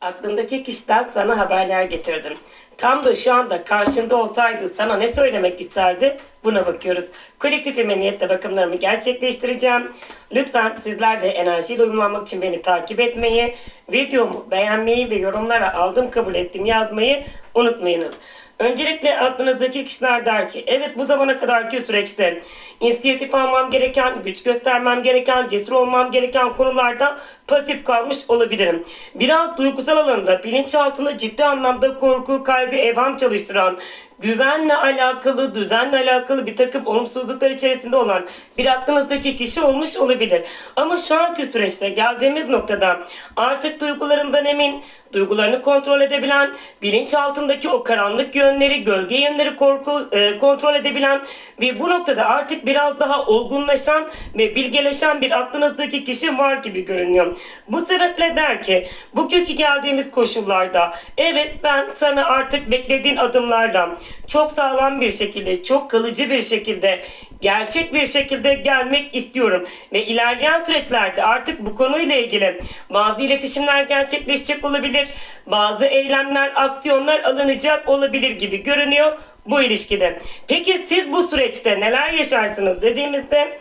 Aklındaki kişiden sana haberler getirdim. Tam da şu anda karşında olsaydı sana ne söylemek isterdi? Buna bakıyoruz. Kolektif emniyetle bakımlarımı gerçekleştireceğim. Lütfen sizler de enerjiyle uyumlanmak için beni takip etmeyi, videomu beğenmeyi ve yorumlara aldım kabul ettim yazmayı unutmayınız. Öncelikle aklınızdaki kişiler der ki evet bu zamana kadarki süreçte inisiyatif almam gereken, güç göstermem gereken, cesur olmam gereken konularda pasif kalmış olabilirim. Biraz duygusal alanda bilinçaltında ciddi anlamda korku, kaygı, evham çalıştıran, güvenle alakalı, düzenle alakalı bir takım olumsuzluklar içerisinde olan bir aklınızdaki kişi olmuş olabilir. Ama şu anki süreçte geldiğimiz noktada artık duygularından emin, duygularını kontrol edebilen, bilinç altındaki o karanlık yönleri, gölge yönleri korku, e, kontrol edebilen ve bu noktada artık biraz daha olgunlaşan ve bilgeleşen bir aklınızdaki kişi var gibi görünüyor. Bu sebeple der ki bugünkü geldiğimiz koşullarda evet ben sana artık beklediğin adımlarla çok sağlam bir şekilde, çok kalıcı bir şekilde, gerçek bir şekilde gelmek istiyorum. Ve ilerleyen süreçlerde artık bu konuyla ilgili bazı iletişimler gerçekleşecek olabilir. Bazı eylemler, aksiyonlar alınacak olabilir gibi görünüyor bu ilişkide. Peki siz bu süreçte neler yaşarsınız dediğimizde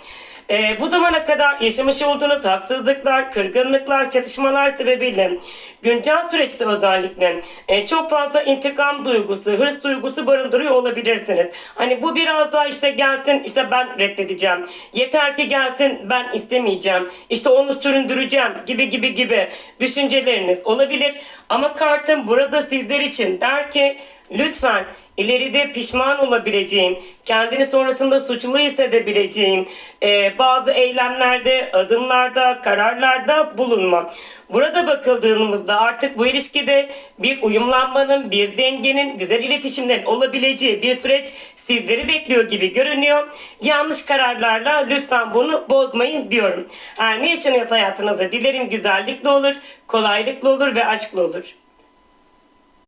ee, bu zamana kadar yaşamış olduğunuz haksızlıklar, kırgınlıklar, çatışmalar sebebiyle güncel süreçte özellikle e, çok fazla intikam duygusu, hırs duygusu barındırıyor olabilirsiniz. Hani bu biraz daha işte gelsin işte ben reddedeceğim. Yeter ki gelsin ben istemeyeceğim. İşte onu süründüreceğim gibi gibi gibi düşünceleriniz olabilir. Ama kartım burada sizler için der ki lütfen ileride pişman olabileceğin, kendini sonrasında suçlu hissedebileceğin e, bazı eylemlerde, adımlarda, kararlarda bulunma. Burada bakıldığımızda artık bu ilişkide bir uyumlanmanın, bir dengenin, güzel iletişimlerin olabileceği bir süreç sizleri bekliyor gibi görünüyor. Yanlış kararlarla lütfen bunu bozmayın diyorum. Her ne yaşanıyorsa hayatınızda dilerim güzellikle olur, kolaylıkla olur ve aşkla olur.